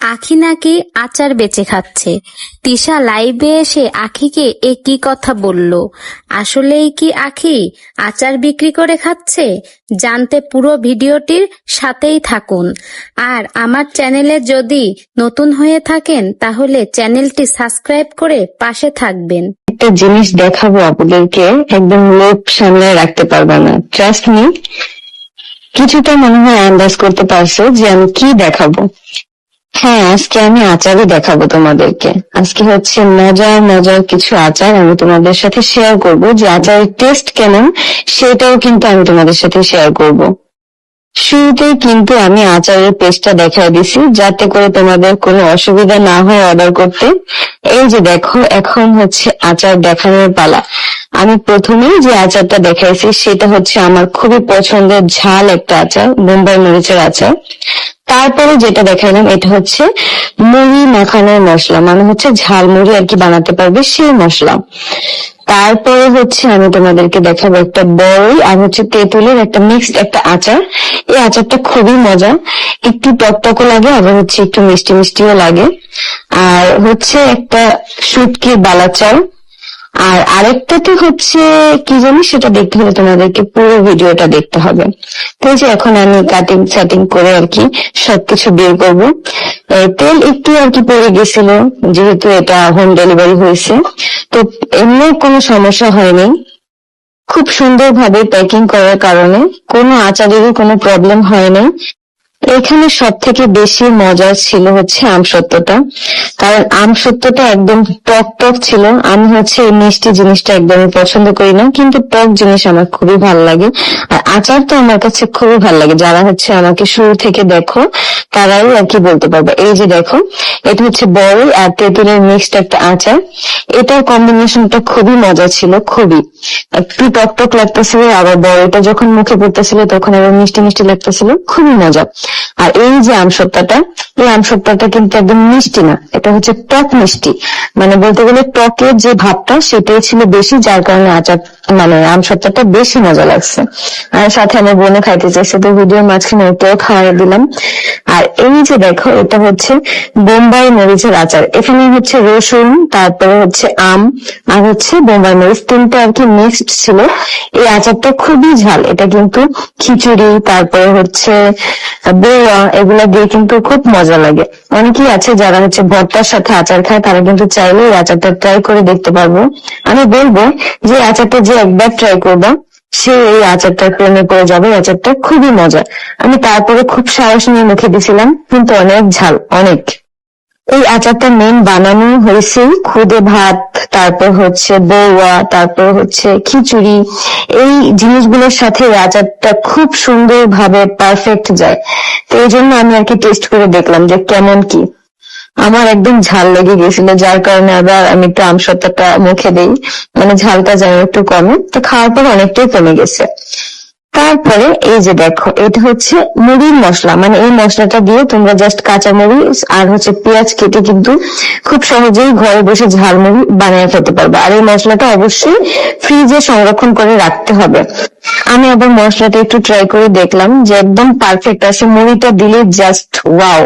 আখি নাকি আচার বেচে খাচ্ছে। তিশা লাইভে এসে আখিকে এ কি কথা বলল? আসলেই কি আখি আচার বিক্রি করে খাচ্ছে? জানতে পুরো ভিডিওটির সাথেই থাকুন। আর আমার চ্যানেলে যদি নতুন হয়ে থাকেন, তাহলে চ্যানেলটি সাবস্ক্রাইব করে পাশে থাকবেন। একটা জিনিস দেখাবো আপনাদেরকে একদম লোভ সামনে রাখতে পারবে না। ট্রাস্ট মি কিছুটা মনে হয় আন্দাজ করতে পারছ যে আমি কি দেখাবো। হ্যাঁ আজকে আমি আচারই দেখাবো তোমাদেরকে। আজকে হচ্ছে মজার মজার কিছু আচার আমি তোমাদের সাথে শেয়ার করব। যে আচারের টেস্ট কেমন, সেটাও কিন্তু আমি তোমাদের সাথে শেয়ার করব। শুরুতেই কিন্তু আমি আচারের পেস্টটা দেখাই দিছি, যাতে করে তোমাদের কোনো অসুবিধা না হয় অর্ডার করতে। এই যে দেখো, এখন হচ্ছে আচার দেখানোর পালা। আমি প্রথমেই যে আচারটা দেখাইছি, সেটা হচ্ছে আমার খুবই পছন্দের ঝাল একটা আচার, বোম্বাই মরিচের আচার। তারপরে যেটা দেখালাম এটা হচ্ছে মুড়ি মাখানোর মশলা মানে হচ্ছে ঝাল মুড়ি আর কি বানাতে পারবে সেই মশলা। তারপরে হচ্ছে আমি তোমাদেরকে দেখাবো একটা বড়ই আর হচ্ছে তেঁতুলের একটা মিক্সড একটা আচার। এই আচারটা খুবই মজা। একটু টকটকও লাগে, আবার হচ্ছে একটু মিষ্টি মিষ্টিও লাগে। আর হচ্ছে একটা শুটকির বালাচার। আর আরেকটাতে হচ্ছে, কি জানি সেটা দেখতে হলে তোমাদেরকে পুরো ভিডিওটা দেখতে হবে। তো এই যে এখন আমি কাটিং সাটিং করে আর কি সবকিছু বের করব। তেল একটু আর কি পড়ে গেছিল, যেহেতু এটা হোম ডেলিভারি হয়েছে। তো এমনি কোনো সমস্যা হয়নি। খুব সুন্দরভাবে প্যাকিং করার কারণে কোনো আচারেরও কোনো প্রবলেম হয়নি। এখানে সব থেকে বেশি মজা ছিল হচ্ছে আমসত্ত্বটা কারণ আমসত্ত্বটা একদম টক টক ছিল। আমি হচ্ছে এই মিষ্টি জিনিসটা একদমই পছন্দ করি না, কিন্তু টক জিনিস আমার খুবই ভালো লাগে। আর আচার তো আমার কাছে খুবই ভালো লাগে। যারা হচ্ছে আমাকে শুরু থেকে দেখো, তারাই আর কি বলতে পারবে। এই যে দেখো, এটা হচ্ছে বড় আর তেঁতুলের মিক্সড একটা আচার। এটার কম্বিনেশনটা খুবই মজা ছিল, খুবই। একটু টক টক লাগতেছিল, আবার বড়টা যখন মুখে পড়তেছিল, তখন আবার মিষ্টি মিষ্টি লাগতেছিল, খুবই মজা। আর এই যে আমসত্তাটা এই আমসত্তাটা কিন্তু একদম মিষ্টি না, এটা হচ্ছে টক মিষ্টি। মানে বলতে গেলে টকের যে ভাবটা, সেটাই ছিল বেশি, যার কারণে আচার মানে আমসত্তাটা বেশি মজা লাগছে। আর সাথে আমার বোনে খাইতে চাইছে, তো ভিডিওর মাঝখানে ওটাও খাওয়াই দিলাম। আর এই যে দেখো, এটা হচ্ছে বোম্বাই মরিচের আচার। এখানে হচ্ছে রসুন, তারপরে হচ্ছে আম, আর হচ্ছে বোম্বাই মরিচ। তিনটা আর কি মিক্সড ছিল। এই আচারটা খুবই ঝাল। এটা কিন্তু খিচুড়ি, তারপরে হচ্ছে বেওয়া এগুলা দিয়ে কিন্তু খুব মজা লাগে। অনেকেই আছে যারা হচ্ছে ভর্তার সাথে আচার খায়, তারা কিন্তু চাইলে এই আচারটা ট্রাই করে দেখতে পারব। আমি বলব যে আচারটা যে একবার ট্রাই করবা সে এই আচারটা প্রেমে পড়ে যাবে আচারটা খুবই মজা আমি তারপরে খুব সাহস নিয়ে মুখে দিছিলাম কিন্তু অনেক ঝাল, অনেক। এই আচারটা মেন বানানো হয়েছে খুদে ভাত, তারপর হচ্ছে বৌয়া, তারপর হচ্ছে খিচুড়ি। এই জিনিসগুলোর সাথে আচারটা খুব সুন্দর ভাবে পারফেক্ট যায়। তো এই জন্য আমি আর কি টেস্ট করে দেখলাম যে কেমন কি। আমার একদম ঝাল লেগে গেছিল যার কারণে আবার আমি একটু আম আমসত্তাটা মুখে দিই মানে ঝালটা যেন একটু কমে। তো খাওয়ার পর অনেকটাই কমে গেছে। তারপরে এই যে দেখো, এটা হচ্ছে মুড়ির মশলা। মানে এই মশলাটা দিয়ে তোমরা জাস্ট কাঁচা মুড়ি আর হচ্ছে পেঁয়াজ কেটে কিন্তু খুব সহজেই ঘরে বসে ঝাল মুড়ি বানিয়ে খেতে পারবে। আর এই মশলাটা অবশ্যই ফ্রিজে সংরক্ষণ করে রাখতে হবে। আমি আবার মশলাটা একটু ট্রাই করে দেখলাম যে একদম পারফেক্ট আছে মুড়িটা দিলে জাস্ট ওয়াও